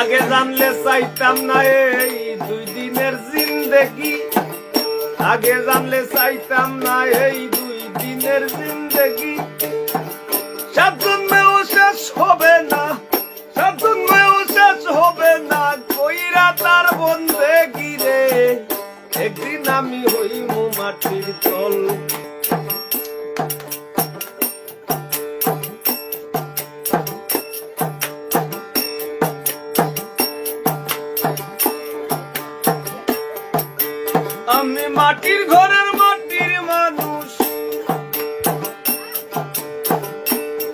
আগে জানলে চাইতাম না এই দুই দিনের জিন্দেগি। আগে জানলে চাইতাম না এই দুই দিনের জিন্দেগি। সাত শেষ হবে না, সাত জন্মেও শেষ হবে না, কইরা তার বন্ধে গিরে একদিন আমি হইমু আমি মাটির ঘরের মাটির মানুষ।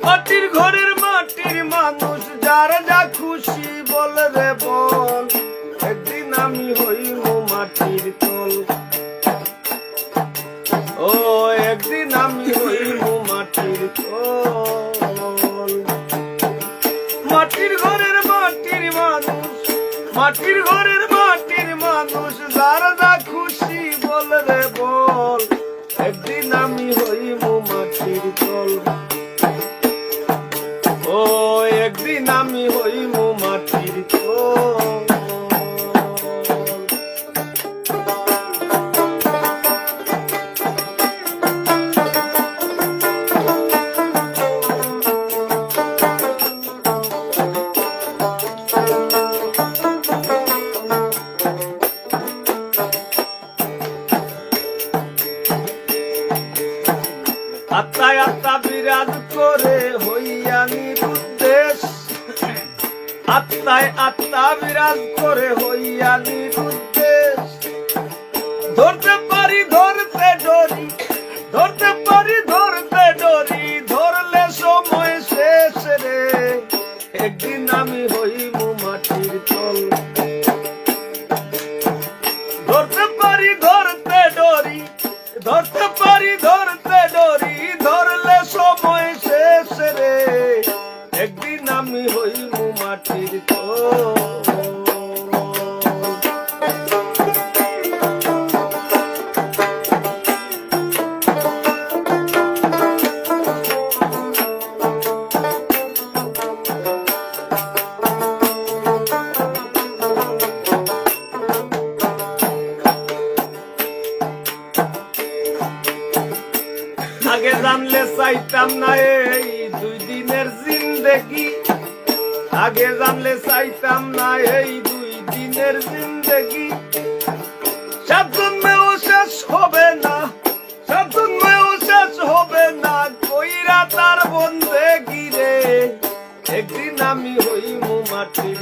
মাটির ঘরের মাটির মানুষ, যার যা খুশি বল রে বল। একদিন আমি হইব মাটির তল। ও, একদিন আমি হইব মাটির তল। মাটির ঘরের মাটির মানুষ, মাটির ঘরের মানুষ যার যা খুশি বল রে বল। একদিন আমি হইব মাটির তল। ও, একদিন আমি আত্মায় আত্মা বিরাজ করে হইয়া নিরুদ্দেশ আত্মায় আত্মা বিরাজ করে হইয়া নিরুদ্দেশ ধরতে পারি, ধরতে ডরি। ধরতে পারি, ধরতে ডরি। ধরলে সময় শেষ রে। একদিন আমি হইব মাটির তল ধরতে পারি, ধরতে ডরি। ধরতে পারি, ধরতে আগে জানলে চাইতাম না এই দুই দিনের জিন্দেগি। আগে জানলে চাইতাম না এই দুই দিনের জিন্দগি। সাত শেষ হবে না, সাত জন্মেও শেষ হবে না, কইরা তার বন্ধে গিরে একদিন আমি হইমু মাটির